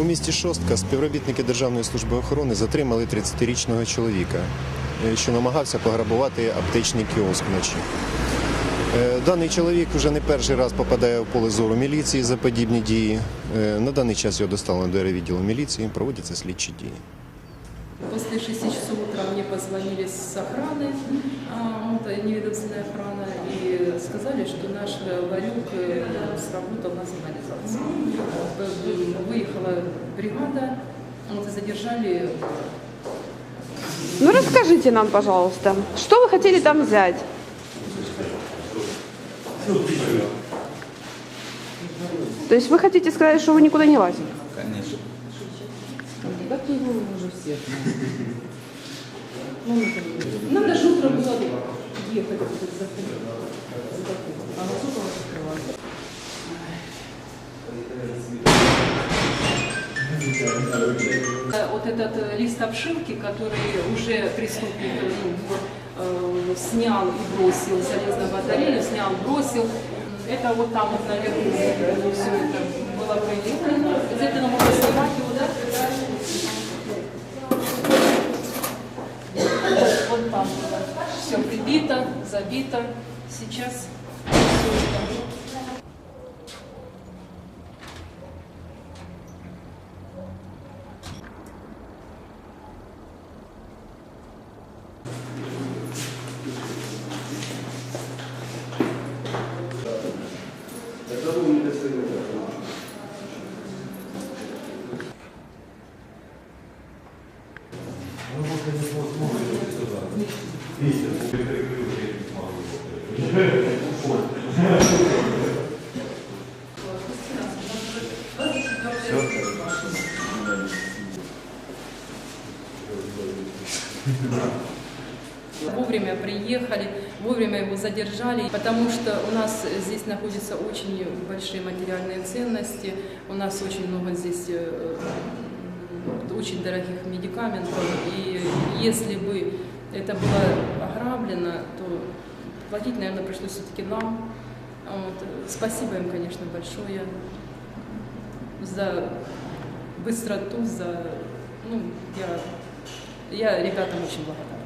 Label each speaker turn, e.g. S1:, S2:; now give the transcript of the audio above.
S1: У місті Шостка співробітники Державної служби охорони затримали 30-річного чоловіка, е, що намагався пограбувати аптечний кіоск вночі. Е, Даний чоловік вже не перший раз попадає в поле зору міліції за подібні дії. Е, На даний час його доставлено до відділу міліції, проводяться слідчі дії.
S2: После 6 часов утра мне позвонили с охраны, а, вот, э, неведомственная охрана, и сказали, что наш э, ларек э, сработал на сигнализации. Выехала бригада, вот, и задержали
S3: Ну расскажите нам, пожалуйста, что вы хотели там взять? То есть вы хотите сказать, что вы никуда не лазили?
S4: Конечно.
S2: Надо же утром было ехать этот Э, Вот этот э, лист обшивки, который уже преступник э, э, снял и бросил, залез на батарею, снял, бросил. Это вот там вот наверху все это было прилеплено. Обязательно можно снимать его, да? Вот там. Все прибито, забито. Сейчас все это. Вовремя приехали, вовремя его задержали, потому что у нас здесь находятся очень большие материальные ценности, у нас очень много здесь э, очень дорогих медикаментов, и если бы это было ограблено, то платить, наверное, пришлось все-таки нам. Вот. Спасибо им, конечно, большое за быстроту, за... Ну, я, я ребятам очень благодарна.